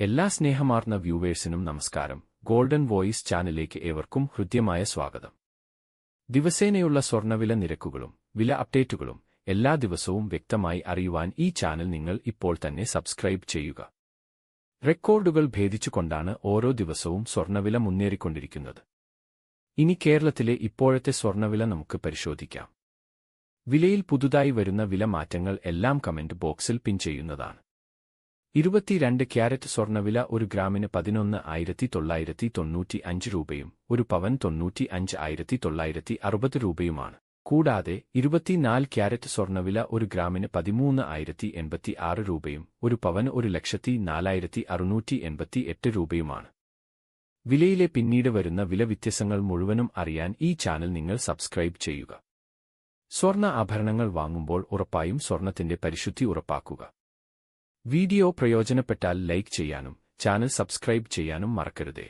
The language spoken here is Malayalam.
എല്ലാ സ്നേഹമാർന്ന വ്യൂവേഴ്സിനും നമസ്കാരം. ഗോൾഡൻ വോയിസ് ചാനലിലേക്ക് ഏവർക്കും ഹൃദ്യമായ സ്വാഗതം. ദിവസേനയുള്ള സ്വർണവില നിരക്കുകളും വില അപ്ഡേറ്റുകളും എല്ലാ ദിവസവും വ്യക്തമായി അറിയുവാൻ ഈ ചാനൽ നിങ്ങൾ ഇപ്പോൾ തന്നെ സബ്സ്ക്രൈബ് ചെയ്യുക. റെക്കോർഡുകൾ ഭേദിച്ചുകൊണ്ടാണ് ഓരോ ദിവസവും സ്വർണവില മുന്നേറിക്കൊണ്ടിരിക്കുന്നത്. ഇനി കേരളത്തിലെ ഇപ്പോഴത്തെ സ്വർണവില നമുക്ക് പരിശോധിക്കാം. വിലയിൽ പുതുതായി വരുന്ന വില മാറ്റങ്ങൾ എല്ലാം കമന്റ് ബോക്സിൽ പിൻ ചെയ്യുന്നതാണ്. ഇരുപത്തിരണ്ട് ക്യാരറ്റ് സ്വർണവില ഒരു ഗ്രാമിന് പതിനൊന്ന് ആയിരത്തി തൊള്ളായിരത്തി തൊണ്ണൂറ്റി അഞ്ച് രൂപയും ഒരു പവൻ തൊണ്ണൂറ്റി അഞ്ച് ആയിരത്തി തൊള്ളായിരത്തി അറുപത് രൂപയുമാണ്. കൂടാതെ ഇരുപത്തിനാല് ക്യാരറ്റ് സ്വർണവില ഒരു ഗ്രാമിന് പതിമൂന്ന് ആയിരത്തി എൺപത്തി ആറ് രൂപയും ഒരു പവൻ ഒരു ലക്ഷത്തി നാലായിരത്തി അറുന്നൂറ്റി എൺപത്തി എട്ട് രൂപയുമാണ്. വിലയിലെ പിന്നീട് വരുന്ന വില വ്യത്യാസങ്ങൾ മുഴുവനും അറിയാൻ ഈ ചാനൽ നിങ്ങൾ സബ്സ്ക്രൈബ് ചെയ്യുക. സ്വർണ ആഭരണങ്ങൾ വാങ്ങുമ്പോൾ ഉറപ്പായും സ്വർണത്തിന്റെ പരിശുദ്ധി ഉറപ്പാക്കുക. വീഡിയോ പ്രയോജനപ്പെട്ടാൽ ലൈക്ക് ചെയ്യാനും ചാനൽ സബ്സ്ക്രൈബ് ചെയ്യാനും മറക്കരുതേ.